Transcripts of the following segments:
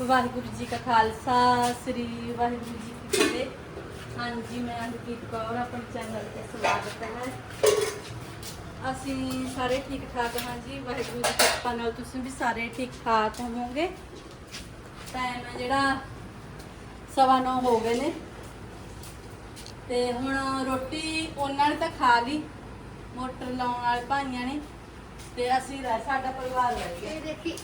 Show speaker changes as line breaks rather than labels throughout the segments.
ਵਾਹਿਗੁਰੂ ਜੀ ਕਾ ਖਾਲਸਾ, ਸ੍ਰੀ ਵਾਹਿਗੁਰੂ ਜੀ ਕੀ ਫਤਿਹ। ਹਾਂਜੀ, ਮੈਂ ਅੰਕਿਤ ਕੌਰ, ਆਪਣੇ ਚੈਨਲ ਤੇ ਸਵਾਗਤ ਹੈ। ਅਸੀਂ ਸਾਰੇ ਠੀਕ ਠਾਕ ਹਾਂ ਜੀ। ਵਾਹਿਗੁਰੂ ਦੀ ਕਿਰਪਾ ਨਾਲ ਤੁਸੀਂ ਵੀ ਸਾਰੇ ਠੀਕ ਠਾਕ ਹੋਵੋਗੇ। ਟਾਈਮ ਹੈ ਜਿਹੜਾ ਸਵਾ ਨੌ ਹੋ ਗਏ ਨੇ। ਤੇ ਹੁਣ ਰੋਟੀ ਉਹਨਾਂ ਨੇ ਤਾਂ ਖਾ ਲਈ। ਮੋਟਰ ਲਾਉਣ ਵਾਲੇ ਭਾਈਆਂ ਨੇ। ਤੇ ਅਸੀਂ ਰਹਿ ਸਾਡਾ ਪਰਿਵਾਰ ਰਹਿ ਗਿਆ।
ਇਹ ਦੇਖੀ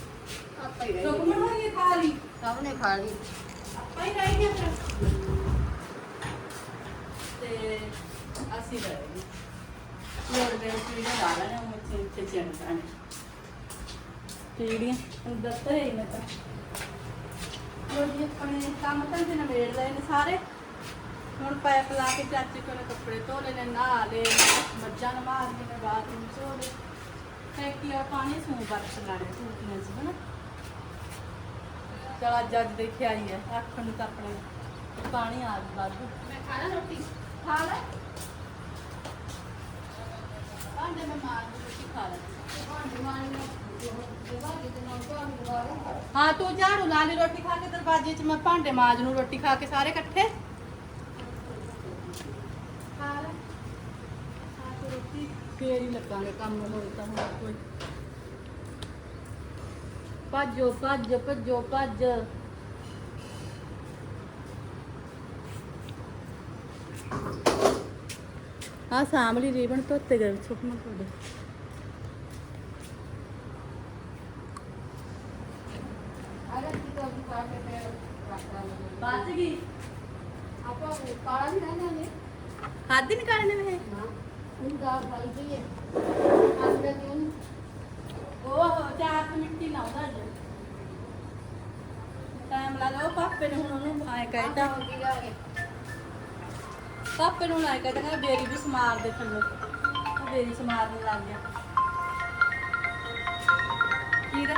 ਆਪਾਂ ਹੀ ਰਹਿ ਗਏ।
ਖਾ ਲਈ
ਸਭ ਨੇ ਖਾ ਲਈ।
ਆਪਾਂ ਹੀ ਰਹਿ ਗਏ ਫਿਰ। ਤੇ ਅਸੀਂ ਰਹਿ ਗਏ। ਲੋੜ ਦੇ ਚੀੜੀਆਂ ਲਾ ਲੈਣੇ ਉਹ ਤੇ ਚਿੰਨ ਪਾਣੇ। ਚੀੜੀਆਂ ਅੰਦਰ ਤਾਂ ਹੀ ਮੈਂ ਤਾਂ। ਲੋੜੀ ਆਪਣੇ ਕੰਮ ਤਾਂ ਤੇ ਨਵੇੜ ਲਏ ਨੇ ਸਾਰੇ। ਹੁਣ ਪਾਇਪ ਲਾ ਕੇ ਚਾਚੇ ਕੋਲ ਕੱਪੜੇ ਧੋ ਨੇ ਨਹਾ ਲਏ ਮੱਝਾਂ ਨਵਾ ਕੇ ਨੇ ਬਾਥਰੂਮ ਚੋ ਲਏ ਟੈਂਕੀ ਆ ਪਾਣੀ ਸੂ ਬਰਸ ਲਾਣੇ ਟੂਟੀਆਂ ਚ ਹਨਾ। ਚਲ ਅੱਜ ਅੱਜ ਦੇਖਿਆ ਹੀ ਹੈ ਅੱਖ ਨੂੰ ਤਾਂ ਆਪਣੇ ਪਾਣੀ ਆ ਗਿਆ ਬਾਅਦ
ਮੈਂ ਖਾਣਾ ਰੋਟੀ?
ਖਾ ਲੈ। ਭਾਂਡੇ ਮੈਂ ਮਾਰ ਨੂੰ ਰੋਟੀ ਖਾ ਲੈ। ਹਾਂ ਤੂੰ ਝਾੜੂ ਲਾ ਲਈ ਰੋਟੀ ਖਾ ਕੇ ਦਰਵਾਜ਼ੇ 'ਚ ਮੈਂ ਭਾਂਡੇ ਮਾਜ ਨੂੰ ਰੋਟੀ ਖਾ ਕੇ ਸਾਰੇ ਇਕੱਠੇ ਖਾ ਲੈ ਖਾ ਕੇ ਰੋਟੀ ਫੇਰ ਹੀ ਲੱਗਾਂਗੇ ਕੰਮ ਹੋਏ ਤਾਂ ਹੁਣ ਕੋਈ। ਭੱਜੋ ਭੱਜ ਭੱਜੋ ਭੱਜ। ਆ ਸਾਂਭਲੀ ਰੀਬਨ ਧੋਤੇ ਗਏ ਸੁਪਨਾ ਤੁਹਾਡੇ। ਬਾਤ ਗਈ।
ਆਪਾਂ ਕਾਲਾ ਨਹੀਂ ਰਹਿਣਾ ਨੇ
ਨਹੀਂ
ਉਹ ਦਾ ਹੈ।
ਚਾਰ ਕੁ ਮਿੱਟੀ ਲਾਉਂਦਾ ਅੱਜ। ਟਾਈਮ ਲਾ ਲਓ ਪਾਪੇ ਨੇ ਹੁਣ ਉਹਨੂੰ ਆਏ ਕਹਿਤਾ ਪਾਪੇ ਨੂੰ ਆਏ ਕਹਿਤਾ ਕਿ ਬੇਰੀ ਵੀ ਸਮਾਰ ਦੇ ਥੱਲੇ। ਉਹ ਬੇਰੀ ਸਮਾਰਨ ਲੱਗ ਗਿਆ। ਕੀ ਰੇ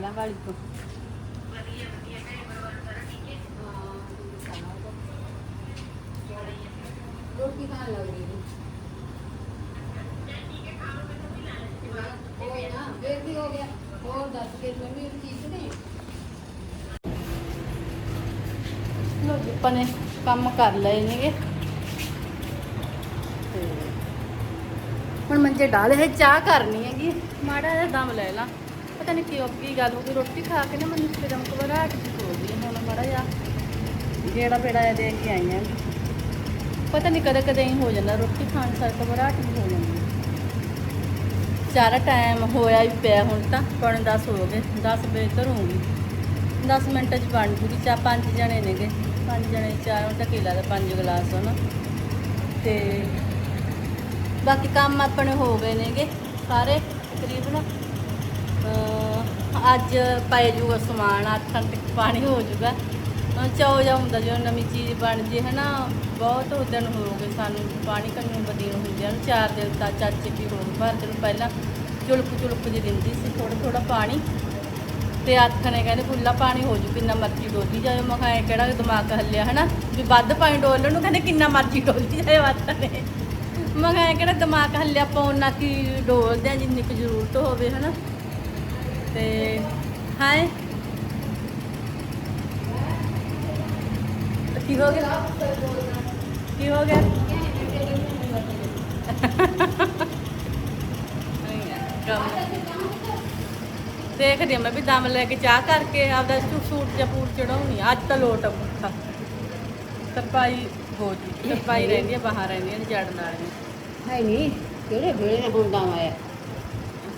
ਚੈਲਾ ਵਾਲੀ ਤੋਂ।
ਰੋਟੀ ਖਾਣ ਲੱਗ ਰਹੀ ਹੈ ਹੋਏ ਨਾ, ਫੇਰ ਵੀ ਹੋ ਗਿਆ? ਹੋਰ ਦੱਸ ਕੇ ਮੰਮੀ ਠੀਕ ਨੇ
ਲੋ ਜੀ, ਆਪਾਂ ਕੰਮ ਕਰ ਲਏ ਨੇਗੇ। ਤੇ ਹੁਣ ਮੰਜੇ ਡਾਲੇ ਹੈ ਚਾਹ ਕਰਨੀ ਹੈਗੀ। ਮਾੜਾ ਜਿਹਾ ਦਮ ਲੈ ਲਾ। ਪਤਾ ਨਹੀਂ ਕਿਉਂ ਕੀ ਗੱਲ ਹੋ ਗਈ ਰੋਟੀ ਖਾ ਕੇ ਨਾ ਮੈਨੂੰ ਫਿਰਮ ਘਬਰਾਹਟ ਜਿਹੀ ਹੋ ਗਈ। ਹੁਣ ਮਾੜਾ ਜਿਹਾ ਜਿਹੜਾ ਬੇੜਾ ਜਿਹਾ ਦੇ ਕੇ ਆਈ ਹਾਂ ਪਤਾ ਨਹੀਂ ਕਦੇ ਕਦੇ ਹੀ ਹੋ ਜਾਂਦਾ ਰੋਟੀ ਖਾਣ ਸਾਰ ਘਬਰਾਹਟ ਵੀ ਹੋ ਜਾਂਦੀ ਹੈ। ਚਾਰਾ ਟਾਈਮ ਹੋਇਆ ਹੀ ਪਿਆ ਹੁਣ ਤਾਂ ਪੌਣੇ 10 ਹੋ ਗਏ 10 ਵਜੇ ਧਰੂੰਗੀ 10 ਮਿੰਟ ਚ ਬਣ ਜੂਗੀ ਚਾਹ ਪੰਜ ਜਣੇ ਨੇਗੇ ਪੰਜ ਜਣੇ ਚਾਰ ਤਾਂ ਕੀ ਲੱਗਦਾ ਪੰਜ ਗਲਾਸ ਹਨਾ ਤੇ ਬਾਕੀ ਕੰਮ ਆਪਣੇ ਹੋ ਗਏ ਨੇਗੇ ਸਾਰੇ ਤਕਰੀਬਨ ਅੱਜ ਪੈ ਜੂਗਾ ਸਮਾਨ, ਆਥਣ ਤੱਕ ਪਾਣੀ ਹੋ ਜੂਗਾ। ਅਹ ਚਾਉ ਜਾ ਹੁੰਦਾ ਜਦੋਂ ਨਵੀਂ ਚੀਜ਼ ਬਣ ਜੇ, ਹਨਾ। ਬਹੁਤ ਉਹ ਦਿਨ ਹੋ ਸਾਨੂੰ, ਪਾਣੀ ਕੰਨੂ ਬਦੀਨ ਹੁੰਦਿਆਂ ਨੂੰ। ਚਾਰ ਦਿਨ ਤਾਂ ਚਾਚੇ ਕੀ ਹੋ ਗਏ ਦਿਨ ਪਹਿਲਾਂ ਚੁਲਕ ਚੁਲਕ ਜਿਹੀ ਦਿੰਦੀ ਸੀ ਥੋੜਾ ਥੋੜਾ ਪਾਣੀ। ਤੇ ਹੱਥ ਨੇ ਕਹਿੰਦੇ ਖੁੱਲਾ ਪਾਣੀ ਹੋ ਜੂ, ਕਿੰਨਾ ਮਰਜ਼ੀ ਡੋਲੀ ਜਾਏ ਮੈਂ ਕਿਹਾ ਕਿਹੜਾ ਦਿਮਾਗ ਹੱਲਿਆ, ਹਨਾ? ਵੀ ਵੱਧ ਪਾਣੀ ਡੋਲਣ ਨੂੰ ਕਹਿੰਦੇ ਕਿੰਨਾ ਮਰਜ਼ੀ ਡੋਲੀ ਜਾਇਓ ਹੱਥ ਨੇ ਮੈਂ ਕਿਹਾ ਕਿਹੜਾ ਦਿਮਾਗ ਹੱਲਿਆ, ਆਪਾਂ ਉਹਨਾਂ ਕੀ ਡੋਲਦੇ ਆ, ਜਿੰਨੀ ਕੁ ਜ਼ਰੂਰਤ ਹੋਵੇ, ਹਨਾ? ਤੇ ਹਾਏ। ਕੀ ਹੋ ਗਿਆ? ਕੀ ਹੋ ਗਿਆ? ਦੇਖਦੀ ਮੈਂ ਵੀ ਦਮ ਲੈ ਕੇ ਚਾਹ ਕਰਕੇ ਆਪਦਾ ਸੂਟ ਜਾਂ ਪੂਰ ਚੜਾਉਣੀ ਅੱਜ ਤਾਂ ਲੋਟ ਆ ਪੁੱਠਾ। ਤਰਪਾਈ ਹੋ ਜੀ। ਤਰਪਾਈ ਰਹਿੰਦੀ ਆ ਬਾਹਰ ਰਹਿੰਦੀਆਂ ਨੇ ਜੜਨ ਵਾਲੀਆਂ।
ਹੈ ਨਹੀਂ ਕਿਹੜੇ ਵੇਲੇ ਹੁੰਦਾ ਆਇਆ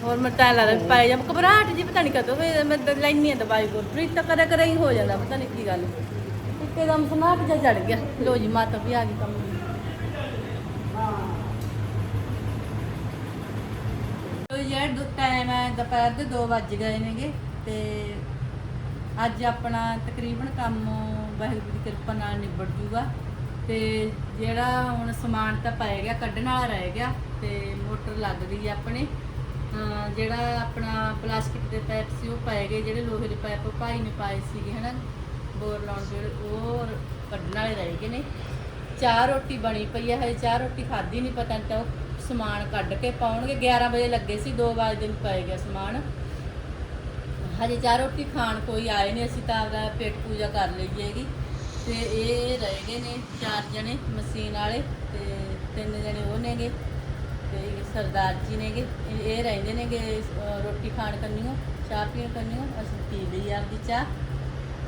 ਹੋਰ ਮੈਂ ਤਾਂ ਲੱਗਦਾ ਪਾਈ ਜਾਂ ਘਬਰਾਹਟ ਜੀ ਪਤਾ ਨਹੀਂ ਕਦੋਂ ਹੋਈ, ਮੈਂ ਤਾਂ ਲੈਣੀ ਆ ਦਵਾਈ ਗੁਰਪ੍ਰੀਤ ਤਾਂ ਕਦੇ ਕਦੇ ਹੀ ਹੋ ਜਾਂਦਾ, ਪਤਾ ਨਹੀਂ ਕੀ ਗੱਲ। ਇੱਕਦਮ ਸਨਾਟ ਜਿਹਾ ਚੜ ਗਿਆ। ਲੋ ਜੀ, ਮਾਤਾ ਵੀ ਆ ਗਈ ਕੰਮ ਲੋ ਯਾਰ ਦੋ ਟਾਈਮ ਹੈ, ਦੁਪਹਿਰ ਦੇ 2 ਵੱਜ ਗਏ ਨੇਗੇ ਤੇ ਅੱਜ ਆਪਣਾ ਤਕਰੀਬਨ ਕੰਮ ਵਾਹਿਗੁਰੂ ਦੀ ਕਿਰਪਾ ਨਾਲ ਨਿਬੜ ਜੂਗਾ। ਤੇ ਜਿਹੜਾ ਹੁਣ ਸਮਾਨ ਤਾਂ ਪੈ ਗਿਆ, ਕੱਢਣ ਵਾਲਾ ਰਹਿ ਗਿਆ ਤੇ ਮੋਟਰ ਲੱਗ ਗਈ ਆ ਆਪਣੇ। ਜਿਹੜਾ ਆਪਣਾ ਪਲਾਸਟਿਕ ਦੇ ਪੈਪ ਸੀ, ਉਹ ਪੈ ਗਏ, ਜਿਹੜੇ ਲੋਹੇ ਦੇ ਪਾਈਪ ਭਾਈ ਨੇ ਪਾਏ ਸੀਗੇ, ਹਨਾ? ਬੋਰ ਲਾਉਣ ਜਿਹੜੇ ਉਹ ਕੱਢਣ ਵਾਲੇ ਰਹਿ ਗਏ ਨੇ। ਚਾਹ ਰੋਟੀ ਬਣੀ ਪਈ ਹੈ ਹਜੇ ਚਾਹ ਰੋਟੀ ਖਾਧੀ ਨਹੀਂ ਪਤਾ ਨਹੀਂ ਤਾਂ ਉਹ ਸਮਾਨ ਕੱਢ ਕੇ ਪਾਉਣਗੇ। 11 ਵਜੇ ਲੱਗੇ ਸੀ 2 ਵਜੇ ਨੂੰ ਪੈ ਗਿਆ ਸਮਾਨ। ਹਜੇ ਚਾਹ ਰੋਟੀ ਖਾਣ ਕੋਈ ਆਏ ਨਹੀਂ ਅਸੀਂ ਤਾਂ ਆਪਦਾ ਪੇਟ ਪੂਜਾ ਕਰ ਲਈ ਹੈਗੀ। ਤੇ ਇਹ ਰਹਿ ਗਏ ਨੇ ਚਾਰ ਜਣੇ, ਮਸ਼ੀਨ ਵਾਲੇ ਤੇ ਤਿੰਨ ਜਣੇ ਉਹ ਨੇਗੇ। ਤੇ ਸਰਦਾਰ ਜੀ ਨੇਗੇ, ਇਹ ਰਹਿੰਦੇ ਨੇਗੇ, ਅਹ, ਰੋਟੀ ਖਾਣ ਕੰਨੀਓ, ਚਾਹ ਪੀਣ ਕੰਨੀਓ, ਅਸੀਂ ਪੀ ਲਈ ਆਪਦੀ ਚਾਹ।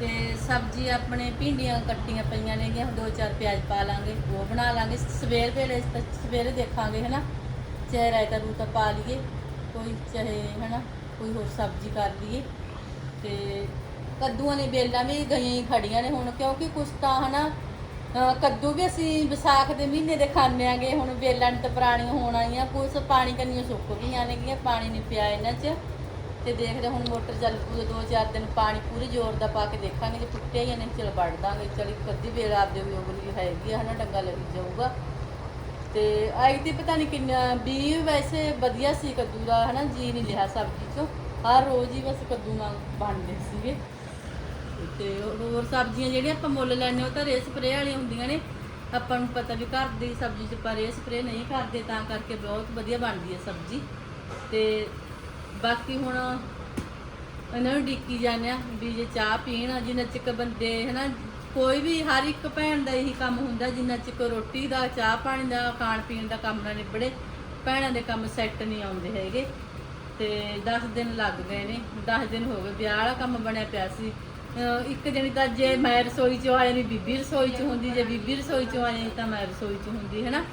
ਤੇ ਸਬਜ਼ੀ ਆਪਣੇ ਭਿੰਡੀਆਂ ਕੱਟੀਆਂ ਪਈਆਂ ਨੇਗੀਆਂ ਦੋ ਚਾਰ ਪਿਆਜ਼ ਪਾ ਲਾਂਗੇ, ਉਹ ਬਣਾ ਲਾਂਗੇ। ਸਵੇਰ ਵੇਲੇ ਸਵੇਰੇ ਦੇਖਾਂਗੇ, ਹਨਾ? ਚਾਹੇ ਰਾਇਤਾ ਰੂਤਾ ਪਾ ਲਈਏ, ਕੋਈ ਚਾਹੇ, ਹਨਾ? ਕੋਈ ਹੋਰ ਸਬਜ਼ੀ ਕਰ ਲਈਏ। ਤੇ ਕੱਦੂਆਂ ਨੇ ਬੇਲਾਂ ਵੀ ਗਈਆਂ ਹੀ ਖੜੀਆਂ ਨੇ ਹੁਣ, ਕਿਉਂਕਿ ਕੁਛ ਤਾਂ, ਹਨਾ? ਅਹ ਕੱਦੂ ਵੀ ਅਸੀਂ ਵਿਸਾਖ ਦੇ ਮਹੀਨੇ ਦੇ ਖਾਂਦੇ ਆਂਗੇ। ਹੁਣ ਵੇਲਾਂ ਨੇ ਤਾਂ ਪੁਰਾਣੀਆਂ ਹੋਣ ਆਈਆਂ ਕੁਛ ਪਾਣੀ ਕੰਨੀਆਂ ਸੁੱਕ ਗਈਆਂ ਨੇਗੀਆਂ, ਪਾਣੀ ਨਹੀਂ ਪਿਆ ਇਹਨਾਂ 'ਚ। ਤੇ ਦੇਖਦੇ ਹੁਣ ਮੋਟਰ ਚੱਲ ਪੂਰੇ ਦੋ ਚਾਰ ਦਿਨ ਪਾਣੀ ਪੂਰੇ ਜ਼ੋਰ ਦਾ ਪਾ ਕੇ ਦੇਖਾਂਗੇ ਜੇ ਟੁੱਟਿਆ ਹੀ ਨਹੀਂ ਚਲ ਵੜ ਦਾਂਗੇ। ਚਲ ਇੱਕ ਅੱਧੀ ਵੇਲ ਆਪਦੇ ਵੀ ਉਗਲੀ ਹੈਗੀ ਆ, ਹਨਾ, ਡੰਗਾ ਲੱਗ ਜਾਊਗਾ। ਤੇ ਆਈ ਦੀ ਪਤਾ ਨਹੀਂ ਕਿੰਨਾ ਵੀ ਵੈਸੇ ਵਧੀਆ ਸੀ ਕੱਦੂ ਦਾ, ਹਨਾ, ਜੀ ਨਹੀਂ ਲਿਆ ਸਬਜ਼ੀ ਚੋਂ। ਹਰ ਰੋਜ਼ ਹੀ ਬਸ ਕੱਦੂ ਨਾਲ ਬਣਦੇ ਸੀਗੇ। ਤੇ ਹੋਰ ਸਬਜ਼ੀਆਂ ਜਿਹੜੀਆਂ ਆਪਾਂ ਮੁੱਲ ਲੈਣੇ ਉਹ ਤਾਂ ਰੇ ਸਪਰੇ ਵਾਲੀਆਂ ਹੁੰਦੀਆਂ ਨੇ। ਆਪਾਂ ਨੂੰ ਪਤਾ ਵੀ ਘਰ ਦੀ ਸਬਜ਼ੀ 'ਚ ਪਰ ਰੇ ਸਪਰੇ ਨਹੀਂ ਕਰਦੇ, ਤਾਂ ਕਰਕੇ ਬਹੁਤ ਵਧੀਆ ਬਣਦੀ ਹੈ ਸਬਜ਼ੀ। ਤੇ ਬਾਕੀ ਹੁਣ ਇਹਨਾਂ ਨੂੰ ਡਿੱਕੀ ਜਾਂਦੇ ਆ ਵੀ ਜੇ ਚਾਹ ਪੀਣ ਜਿੰਨਾ ਚਿਕ ਬੰਦੇ, ਹਨਾ, ਕੋਈ ਵੀ ਹਰ ਇੱਕ ਭੈਣ ਦਾ ਇਹੀ ਕੰਮ ਹੁੰਦਾ, ਜਿੰਨਾ ਚਿਕ ਰੋਟੀ ਦਾ, ਚਾਹ ਪਾਣੀ ਦਾ, ਖਾਣ ਪੀਣ ਦਾ ਕੰਮ ਨਾ ਨਿਬੜੇ, ਭੈਣਾਂ ਦੇ ਕੰਮ ਸੈੱਟ ਨਹੀਂ ਆਉਂਦੇ ਹੈਗੇ। ਤੇ 10 ਦਿਨ ਲੱਗ ਗਏ ਨੇ 10 ਦਿਨ ਹੋ ਗਏ, ਵਿਆਹ ਵਾਲਾ ਕੰਮ ਬਣਿਆ ਪਿਆ ਸੀ। ਅਹ ਇੱਕ ਜਣੀ ਤਾਂ ਜੇ ਮੈਂ ਰਸੋਈ 'ਚ ਆਇਆ ਨਹੀਂ ਬੀਬੀ ਰਸੋਈ 'ਚ ਹੁੰਦੀ, ਜੇ ਬੀਬੀ ਰਸੋਈ 'ਚ ਆਇਆ ਤਾਂ ਮੈਂ ਰਸੋਈ 'ਚ ਹੁੰਦੀ ਹੈ ਨਾ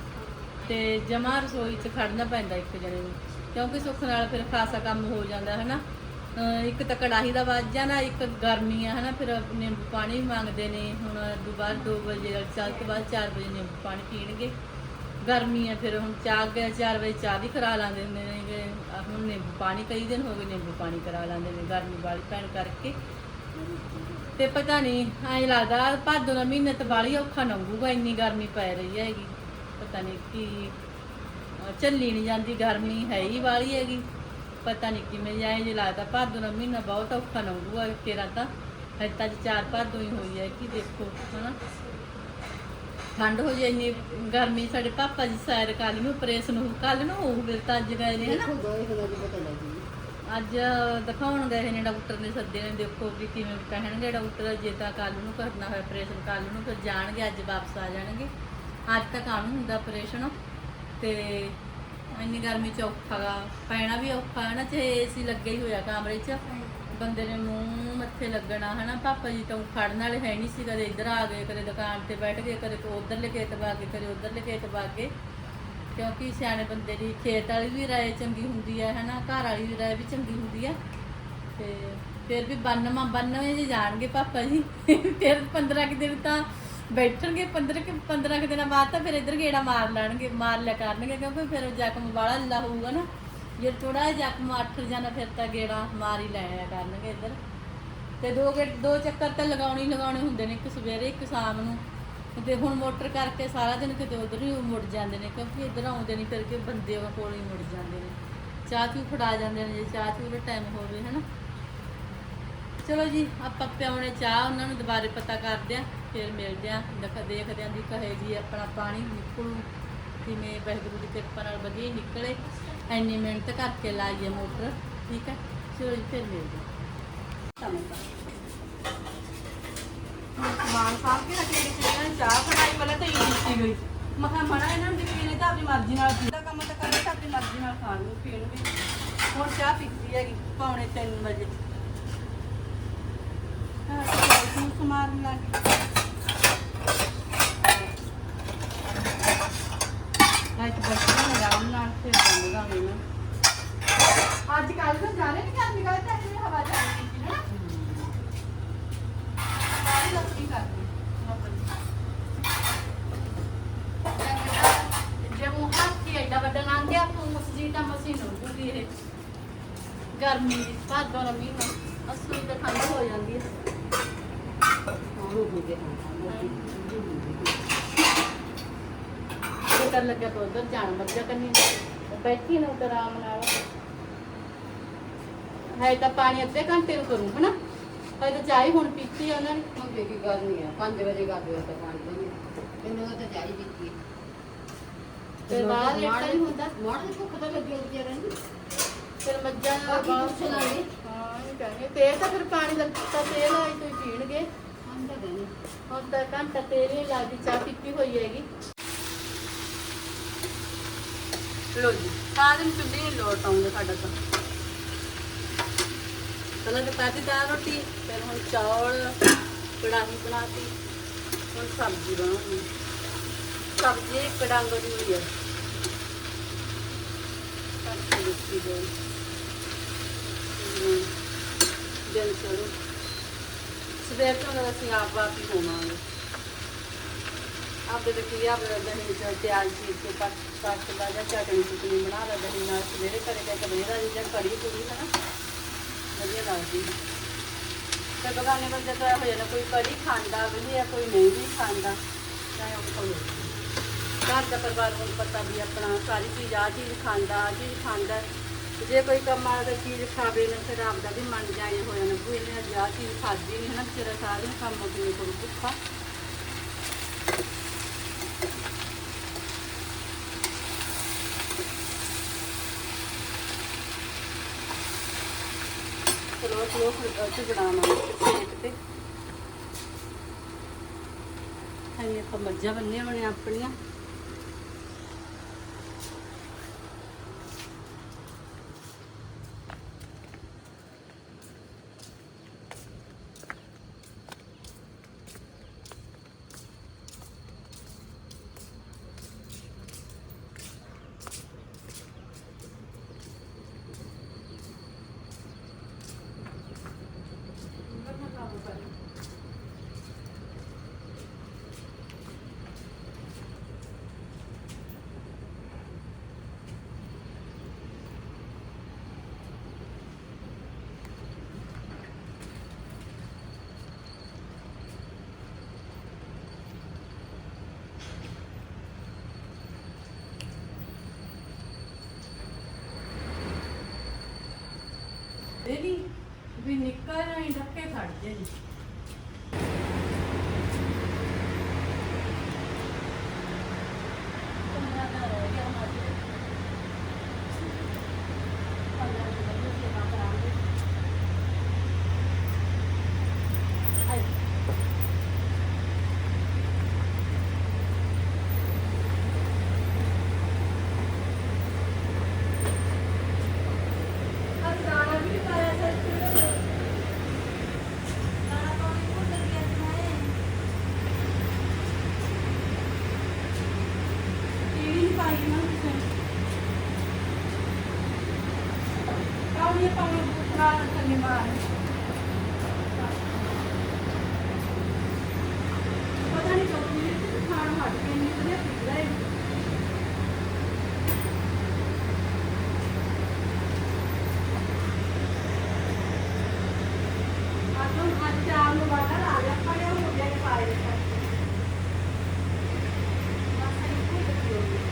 ਤੇ ਜਮਾ ਰਸੋਈ 'ਚ ਖੜਨਾ ਪੈਂਦਾ ਇੱਕ ਜਣੇ ਨੂੰ, ਕਿਉਂਕਿ ਸੁੱਖ ਨਾਲ ਫਿਰ ਖਾਸਾ ਕੰਮ ਹੋ ਜਾਂਦਾ ਹੈ ਨਾ ਅਹ ਇੱਕ ਤਾਂ ਕੜਾਹੀ ਦਾ ਵਾਜਾ ਨਾ ਇੱਕ ਗਰਮੀ ਆ, ਹਨਾ? ਫਿਰ ਨਿੰਬੂ ਪਾਣੀ ਵੀ ਮੰਗਦੇ ਨੇ, ਹੁਣ ਦੁਬਾਰਾ 2 ਵਜੇ ਚੱਲ ਤੋਂ ਬਾਅਦ 4 ਵਜੇ ਨਿੰਬੂ ਪਾਣੀ ਪੀਣਗੇ। ਗਰਮੀ ਆ, ਫਿਰ ਹੁਣ ਚਾਹ ਗਿਆ 4 ਵਜੇ ਚਾਹ ਵੀ ਕਰਾ ਲਾਂਦੇ ਨੇ ਆਹ ਹੁਣ ਨਿੰਬੂ ਪਾਣੀ ਕਈ ਦਿਨ ਹੋ ਗਏ ਨਿੰਬੂ ਪਾਣੀ ਕਰਾ ਲਾਂਦੇ ਨੇ, ਗਰਮੀ ਵਾਲੀ ਪੈਣ ਕਰਕੇ। ਤੇ ਪਤਾ ਨਹੀਂ ਐਂ ਲੱਗਦਾ ਭਾਦੋਂ ਦਾ ਮਹੀਨਾ ਤਾਂ ਬਾਲੀ ਔਖਾ ਲੰਘੂਗਾ, ਇੰਨੀ ਗਰਮੀ ਪੈ ਰਹੀ ਹੈਗੀ। ਪਤਾ ਨਹੀਂ ਕੀ, ਅਹ ਝੱਲੀ ਨਹੀਂ ਜਾਂਦੀ, ਗਰਮੀ ਹੈ ਹੀ ਵਾਲੀ ਹੈਗੀ। ਪਤਾ ਨਹੀਂ ਕਿਵੇਂ ਜਾਏ ਜੇ ਲੱਗਦਾ ਭਾਦੋਂ ਦਾ ਮਹੀਨਾ ਬਹੁਤ ਔਖਾ ਲੰਘੂਗਾ ਤੇਰਾ ਤਾਂ ਹਜੇ ਤਾਂ ਅੱਜ ਚਾਰ ਭਾਦੋਂ ਹੀ ਹੋਈ ਹੈ ਕਿ ਦੇਖੋ, ਹਨਾ। ਠੰਡ ਹੋ ਜੇ ਇੰਨੀ, ਗਰਮੀ ਸਾਡੇ ਪਾਪਾ ਜੀ ਸੈਰ ਕੱਲ ਨੂੰ ਆਪਰੇਸ਼ਨ ਹੋ ਕੱਲ ਨੂੰ ਹੋਊ, ਫਿਰ ਤਾਂ ਅੱਜ ਗਏ ਨੇ, ਹਨਾ। ਅੱਜ ਦਿਖਾਉਣ ਗਏ ਨੇ ਡਾਕਟਰ ਨੇ ਸੱਦੇ ਨੇ, ਦੇਖੋ ਵੀ ਕਿਵੇਂ ਕਹਿਣਗੇ ਡਾਕਟਰ, ਜੇ ਤਾਂ ਕੱਲ ਨੂੰ ਕਰਨਾ ਹੋਇਆ ਆਪਰੇਸ਼ਨ ਕੱਲ ਨੂੰ ਫਿਰ ਜਾਣਗੇ, ਅੱਜ ਵਾਪਸ ਆ ਜਾਣਗੇ। ਅੱਜ ਤੱਕ ਕਾਹਨੂੰ ਹੁੰਦਾ ਆਪਰੇਸ਼ਨ ਤੇ ਇੰਨੀ ਗਰਮੀ ਚ ਔਖਾ ਪੈਣਾ ਵੀ ਔਖਾ ਹੈ ਨਾ, ਚਾਹੇ ਏਸੀ ਲੱਗੇ ਹੀ ਹੋਇਆ ਕਮਰੇ 'ਚ, ਬੰਦੇ ਨੇ ਮੂੰਹ ਮੱਥੇ ਲੱਗਣਾ ਹਨਾ ਪਾਪਾ ਜੀ ਤਾਂ ਖੜਨ ਵਾਲੇ ਹੈ ਨਹੀਂ ਸੀ ਕਦੇ, ਇੱਧਰ ਆ ਗਏ, ਕਦੇ ਦੁਕਾਨ ਤੇ ਬੈਠ ਗਏ, ਕਦੇ ਉਧਰਲੇ ਖੇਤ ਵਾ ਗਏ, ਕਦੇ ਉਧਰਲੇ ਕੇ ਤਬਾ ਗਏ। ਕਿਉਂਕਿ ਸਿਆਣੇ ਬੰਦੇ ਦੀ ਖੇਤ ਵਾਲੀ ਵੀ ਰਾਏ ਚੰਗੀ ਹੁੰਦੀ ਹੈ ਹਨਾ? ਘਰ ਵਾਲੀ ਵੀ ਰਾਏ ਵੀ ਚੰਗੀ ਹੁੰਦੀ ਹੈ ਤੇ ਫਿਰ ਵੀ 92 92 ਜੇ ਜਾਣਗੇ ਪਾਪਾ ਜੀ। ਫਿਰ 15 ਕਿ ਦਿਨ ਤਾਂ ਬੈਠਣਗੇ 15 ਕਿ 15 ਕਿ ਦਿਨਾਂ ਬਾਅਦ ਤਾਂ ਫਿਰ ਇੱਧਰ ਗੇੜਾ ਮਾਰ ਲੈਣਗੇ, ਮਾਰ ਲਿਆ ਕਰਨਗੇ ਕਿਉਂਕਿ ਫਿਰ ਜ਼ਖਮ ਵਾਲਾ ਲੱਲਾ ਹੋਊਗਾ ਨਾ। ਜੇ ਥੋੜਾ ਜਿਹਾ ਜ਼ਖਮ ਅੱਠ ਜਾਣਾ ਫਿਰ ਤਾਂ ਗੇੜਾ ਮਾਰ ਹੀ ਲੈਇਆ ਕਰਨਗੇ ਇੱਧਰ। ਤੇ ਦੋ ਗੇ ਦੋ ਚੱਕਰ ਤਾਂ ਲਗਾਉਣੀ ਲਗਾਉਣੇ ਹੁੰਦੇ ਨੇ ਇੱਕ ਸਵੇਰੇ, ਇੱਕ ਸ਼ਾਮ ਨੂੰ। ਤੇ ਹੁਣ ਮੋਟਰ ਕਰਕੇ ਸਾਰਾ ਦਿਨ ਕਿਤੇ ਉਧਰ ਹੀ ਮੁੜ ਜਾਂਦੇ ਨੇ, ਕਿਉਂਕਿ ਇੱਧਰ ਆਉਂਦੇ ਨਹੀਂ ਕਰਕੇ ਬੰਦੇ ਉਹ ਕੋਲ ਹੀ ਮੁੜ ਜਾਂਦੇ ਨੇ। ਚਾਹ ਚੂ ਫੜਾ ਜਾਂਦੇ ਨੇ, ਜੇ ਚਾਹ ਚੂ ਦਾ ਟਾਈਮ ਹੋਵੇ, ਹਨਾ? ਚਲੋ ਜੀ, ਆਪਾਂ ਪਿਆਉਣੇ ਚਾਹ, ਉਹਨਾਂ ਨੂੰ ਦੁਬਾਰੇ ਪਤਾ ਕਰਦੇ ਆ ਫਿਰ ਮਿਲਦੇ ਆ ਦੇਖ ਦੇਖਦੇ ਆਂ ਵੀ ਕਹੇ ਜੀ ਆਪਣਾ ਪਾਣੀ ਨਿਕਲੂ, ਕਿਵੇਂ ਵਾਹਿਗੁਰੂ ਦੀ ਕਿਰਪਾ ਨਾਲ ਵਧੀਆ ਨਿਕਲੇ। ਐਨੀ ਮਿਹਨਤ ਕਰਕੇ ਲਾਈਏ ਮੋਟਰ, ਠੀਕ ਹੈ? ਚਲੋ ਜੀ, ਫਿਰ ਮਿਲਦੇ ਆ ਸਮਾਨ ਸਾਫ਼ ਕੇ ਰੱਖ ਲਈ ਸੀ ਚਾਹ ਫੜਾਈ, ਪਹਿਲਾਂ ਤਾਂ ਇਹ ਦਿੱਤੀ ਗਈ। ਮੈਂ ਕਿਹਾ, ਮਨਾ ਇਹਨਾਂ ਨੂੰ ਦਿੱਤੀ ਨੇ ਤਾਂ ਆਪਣੀ ਮਰਜ਼ੀ ਨਾਲ ਪੀਂਦਾ ਕੰਮ ਤਾਂ ਕਰੇ ਤਾਂ ਆਪਣੀ ਮਰਜ਼ੀ ਨਾਲ ਖਾਣ ਨੂੰ ਪੀਣ ਵੀ। ਹੁਣ ਚਾਹ ਪੀਤੀ ਹੈਗੀ, ਪੌਣੇ 3 ਵਜੇ। ਹਾਂ ਚਾਹ ਸਮਾਰਨ ਲੱਗ ਅੱਜ ਬੱਚੇ ਆਰਾਮ ਨਾਲ, ਫਿਰ ਬਣੇਗਾ ਮੈਨੂੰ ਅੱਜ ਕੱਲ ਤਾਂ ਜਾਣੇ ਨਹੀਂ ਕਰਨੀ ਗੱਲ ਤਾਂ ਇਹ ਹਵਾ ਚੱਲਦੀ ਸੀ ਨਾ ਸਾਰੀ ਲੱਕੜੀ ਕਰਦੀ ਜੇ ਮੂੰਹ ਹੱਥ ਹੀ ਐਡਾ ਵੱਡਾ ਲੰਘ ਗਿਆ ਤੂੰ ਮਸਜਿਦ ਦਾ ਮਸੀਨ ਹੋ ਜੂਗੀ ਇਹ ਗਰਮੀ ਦੀ ਭਾਦੋਂ ਦਾ ਮਹੀਨਾ ਅਸਲੀ ਤਾਂ ਠੰਡ ਹੋ ਜਾਂਦੀ ਹੈ
ਹੋ
ਜੇ ਕਰ ਲੱਗਿਆ ਤਾਂ ਉਧਰ ਜਾਣ ਮੱਜਾ ਕਰਨੀ ਬੈਠੀ ਨਾ ਉਧਰ ਆਰਾਮ ਨਾਲ। ਹੈ ਤਾਂ ਪਾਣੀ ਅੱਧੇ ਘੰਟੇ ਨੂੰ ਕਰੂੰ ਹਨਾ? ਹੈ ਤਾਂ ਚਾਹ ਹੀ ਹੁਣ ਪੀਤੀ ਆ ਉਹਨਾਂ ਨੇ।
ਹੁਣ ਦੇਖੀ ਗੱਲ ਨਹੀਂ ਆ। 5 ਵਜੇ ਕਰ ਦਿਓ ਤਾਂ ਪਾਣੀ ਦੇ ਮੈਨੂੰ ਤਾਂ ਚਾਹੀ ਦਿੱਤੀ
ਤੇ ਬਾਹਰ ਲੇਟਾ ਨਹੀਂ ਹੁੰਦਾ।
ਮਾੜ ਦੀ ਭੁੱਖ ਤਾਂ ਲੱਗੀ ਹੁੰਦੀ ਆ ਰਹਿੰਦੀ
ਫਿਰ ਮੱਝਾਂ
ਬਾਕੀ
ਬਾਹਰ
ਪੁੱਛ ਲਾਂਗੇ।
ਹਾਂ। ਇਹ ਕਹਿੰਗੇ ਤੇ ਤਾਂ ਫਿਰ ਪਾਣੀ ਲੱਗਦਾ ਤੇਲ ਆਈ ਤੋਂ ਹੀ ਪੀਣਗੇ। ਹੁਣ ਤਾਂ ਘੰਟਾ ਤੇਲ ਹੀ ਲੱਗਦੀ ਚਾਹ ਪੀਤੀ ਹੋਈ ਹੈਗੀ। ਲੋ ਜੀ ਸਾਰੇ ਨੂੰ ਚੁੱਲ੍ਹੇ ਨਹੀਂ ਲੋਟ ਆਉਂਦਾ ਸਾਡਾ ਤਾਂ। ਪਹਿਲਾਂ ਤਾਂ ਪਾਤੀ ਦਾਲ ਰੋਟੀ ਫਿਰ ਹੁਣ ਚੌਲ ਕੜਾਹੀ ਬਣਾਤੀ ਹੁਣ ਸਬਜ਼ੀ ਬਣਾਉਣੀ। ਸਬਜ਼ੀ ਦੀ ਹੋਈ ਹੈ। ਸਬਜ਼ੀ ਦਿੱਤੀ ਗਈ ਦਿਨ ਚੜੂ ਸਵੇਰ ਤੋਂ ਤਾਂ ਅਸੀਂ ਆਪ ਆਪ ਹੀ ਹੋਵਾਂਗੇ। ਆਪਦੇ ਦੇ ਕੀ ਆਪਦੇ ਦਹੀਂ ਵਿੱਚ ਤਿਆਰ ਚੀਜ਼ ਕੇ ਪੱਕ ਪੱਕ ਦਾ ਜਾਂ ਚਟਣੀ ਚੁਟਣੀ ਬਣਾ ਲਾ, ਦਹੀਂ ਨਾਲ ਸਵੇਰੇ ਕਰੇ ਤੇ ਕਬੇਰਾ ਦੀ ਜਾਂ ਕੜੀ ਪੂਰੀ, ਹੈ ਨਾ? ਵਧੀਆ ਲੱਗਦੀ। ਤੇ ਬਗਾਨੇ ਕੋਲ ਜਦੋਂ ਹੋ ਜਾਂਦਾ ਕੋਈ ਕੜੀ ਖਾਂਦਾ ਵੀ ਹੈ ਕੋਈ ਨਹੀਂ ਵੀ ਖਾਂਦਾ, ਚਾਹੇ ਉਹ ਕੋਈ ਘਰ ਦਾ ਪਰਿਵਾਰ ਨੂੰ ਪਤਾ ਵੀ ਆਪਣਾ ਸਾਰੀ ਚੀਜ਼ ਆ ਚੀਜ਼ ਖਾਂਦਾ ਆ ਚੀਜ਼ ਖਾਂਦਾ। ਜੇ ਕੋਈ ਕੰਮ ਵਾਲਾ ਦਾ ਚੀਜ਼ ਖਾਵੇ ਨਾ ਫਿਰ ਆਪਦਾ ਵੀ ਮਨ ਜਾਏ ਹੋ ਜਾਂਦਾ ਵੀ ਇਹਨੇ ਅੱਜ ਚੀਜ਼ ਖਾਧੀ ਨਹੀਂ ਹੈ ਨਾ ਤੇਰਾ ਸਾਰੇ ਕੰਮ ਕਿਵੇਂ ਕਰੂ ਭੁੱਖਾ। ਚਲੋ ਚਲੋ ਫਿਰ ਅਸੀਂ ਬਣਾਵਾਂਗੇ ਸੇਕ ਤੇ। ਹਾਂ ਆਪਾਂ ਮੱਝਾਂ ਬੰਨੀਆਂ ਹੋਣੇ ਆਪਣੀਆਂ। 가까이 이렇게 갈 때니까. ਹੀ ਡੱਕੇ ਖੜ ਜੇ ਜੀ ਪਤਾ ਨਹੀਂ ਕਿਉਂ ਇਹ ਖਾਣ ਹਟ ਕੇ ਨਹੀਂ ਵਧੀਆ ਪਿੱਛਦਾ ਹੈ ਅੱਜ ਹੁਣ ਅੱਜ ਚਾਰ ਨੂੰ ਵਾਟਾ ਲਾ ਲਿਆ ਪੜਿਆ ਹੋ ਗਿਆ ਪਾਏ ਦੇ ਬਸ ਇੱਥੇ ਹੀ ਰੱਖੀ ਹੋਈ ਹੈ।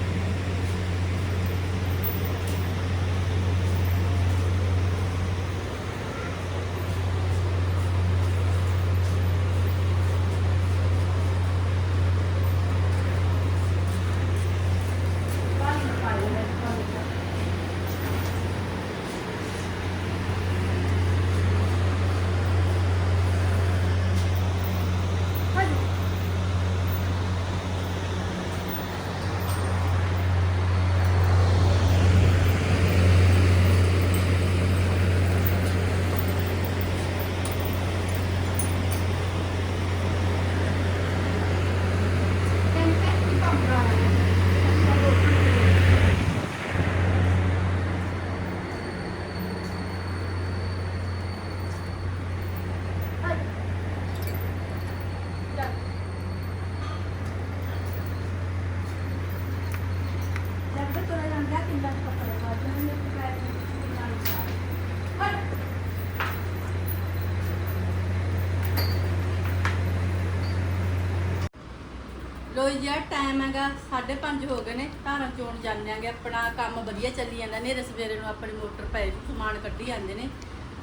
ਲੋ ਯਾਰ ਟਾਈਮ ਹੈਗਾ 5:30 ਹੋ ਗਏ ਨੇ ਧਾਰਾਂ ਚੋਣ ਜਾਂਦੇ ਆਂਗੇ ਆਪਣਾ ਕੰਮ ਵਧੀਆ ਚੱਲੀ ਜਾਂਦਾ ਨੇਰੇ ਸਵੇਰੇ ਨੂੰ ਆਪਣੀ ਮੋਟਰ ਪੈ ਸਮਾਨ ਕੱਢੀ ਜਾਂਦੇ ਨੇ।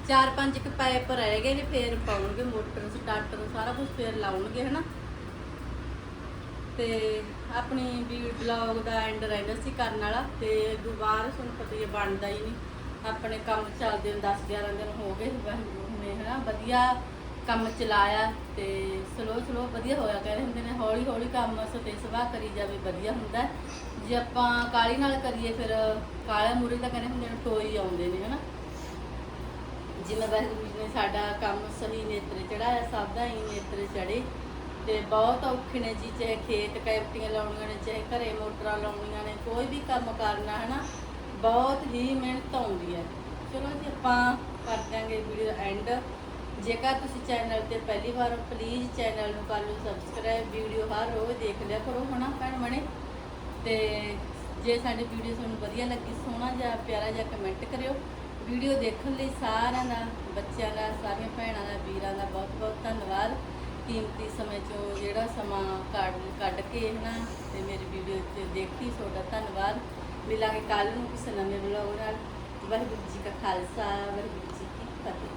ਚਾਰ ਪੰਜ ਇੱਕ ਪਾਈਪ ਰਹਿ ਗਏ ਨੇ ਫੇਰ ਪਾਉਣਗੇ ਮੋਟਰ ਸਟਾਰਟਰ ਸਾਰਾ ਕੁਝ ਫੇਰ ਲਾਉਣਗੇ ਹਨਾ। ਤੇ ਆਪਣੀ ਵੀ ਬਲੌਗ ਦਾ ਐਂਡ ਰਹਿੰਦਾ ਸੀ ਕਰਨ ਵਾਲਾ ਤੇ ਦੁਬਾਰਾ ਤੁਹਾਨੂੰ ਪਤਾ ਹੀ ਹੈ, ਬਣਦਾ ਹੀ ਨਹੀਂ। ਆਪਣੇ ਕੰਮ ਚੱਲਦੇ ਨੂੰ 10 11 ਦਿਨ ਹੋ ਗਏ ਹੁਣੇ ਨੇ ਹਨਾ ਵਧੀਆ ਕੰਮ ਚਲਾਇਆ ਤੇ ਸਲੋ ਸਲੋ ਵਧੀਆ ਹੋਇਆ ਕਹਿੰਦੇ ਹੁੰਦੇ ਨੇ। ਹੌਲੀ ਹੌਲੀ ਕੰਮ ਸਤੇ ਸਵਾਹ ਕਰੀ ਜਾਵੇ, ਵਧੀਆ ਹੁੰਦਾ ਹੈ। ਜੇ ਆਪਾਂ ਕਾਲੀ ਨਾਲ ਕਰੀਏ ਫਿਰ ਕਾਲਾ ਮੂਰੇ ਤਾਂ ਕਹਿੰਦੇ ਹੁੰਦੇ ਨੇ ਟੋਈ ਆਉਂਦੇ ਨੇ, ਹਨਾ? ਜਿਵੇਂ ਵਾਹਿਗੁਰੂ ਜੀ ਨੇ ਸਾਡਾ ਕੰਮ ਸਹੀ ਨੇਤਰੇ ਚੜਾਇਆ ਸਭ ਦਾ ਹੀ ਨੇਤਰੇ ਚੜੇ ਤੇ ਬਹੁਤ ਔਖੇ ਨੇ ਜੀ, ਚਾਹੇ ਖੇਤ ਕੈਪਟੀਆਂ ਲਾਉਣੀਆਂ ਨੇ, ਚਾਹੇ ਘਰੇ ਮੋਟਰਾਂ ਲਾਉਣੀਆਂ ਨੇ, ਕੋਈ ਵੀ ਕੰਮ ਕਰਨਾ ਹੈ ਨਾ ਬਹੁਤ ਹੀ ਮਿਹਨਤ ਆਉਂਦੀ ਹੈ। ਚਲੋ ਜੀ, ਆਪਾਂ ਕਰ ਦਾਂਗੇ ਵੀਡੀਓ ਐਂਡ ਜੇਕਰ ਤੁਸੀਂ ਚੈਨਲ ਤੇ ਪਹਿਲੀ ਵਾਰ ਹੋ ਪਲੀਜ਼ ਚੈਨਲ ਨੂੰ ਕਰ ਲਓ ਸਬਸਕ੍ਰਾਈਬ ਵੀਡੀਓ ਹਰ ਰੋਜ਼ ਦੇਖ ਲਿਆ ਕਰੋ, ਹਨਾ ਭੈਣ ਬਣੇ ਤੇ ਜੇ ਸਾਡੀ ਵੀਡੀਓ ਤੁਹਾਨੂੰ ਵਧੀਆ ਲੱਗੀ, ਸੋਹਣਾ ਜਿਹਾ, ਪਿਆਰਾ ਜਿਹਾ ਕਮੈਂਟ ਕਰਿਓ। ਵੀਡੀਓ ਦੇਖਣ ਲਈ ਸਾਰਿਆਂ ਦਾ, ਬੱਚਿਆਂ ਦਾ, ਸਾਰੀਆਂ ਭੈਣਾਂ ਦਾ, ਵੀਰਾਂ ਦਾ ਬਹੁਤ ਬਹੁਤ ਧੰਨਵਾਦ। ਕੀਮਤੀ ਸਮੇਂ ਚੋਂ ਜਿਹੜਾ ਸਮਾਂ ਕੱਢ ਕੱਢ ਕੇ ਨਾ ਤੇ ਮੇਰੀ ਵੀਡੀਓ ਤੇ ਦੇਖੀ, ਤੁਹਾਡਾ ਧੰਨਵਾਦ। ਮਿਲਾਂਗੇ ਕੱਲ ਨੂੰ ਕਿਸੇ ਨਵੇਂ ਵਲੌਗ ਨਾਲ। ਵਾਹਿਗੁਰੂ ਜੀ ਕਾ ਖਾਲਸਾ, ਵਾਹਿਗੁਰੂ ਜੀ ਕੀ ਫਤਿਹ।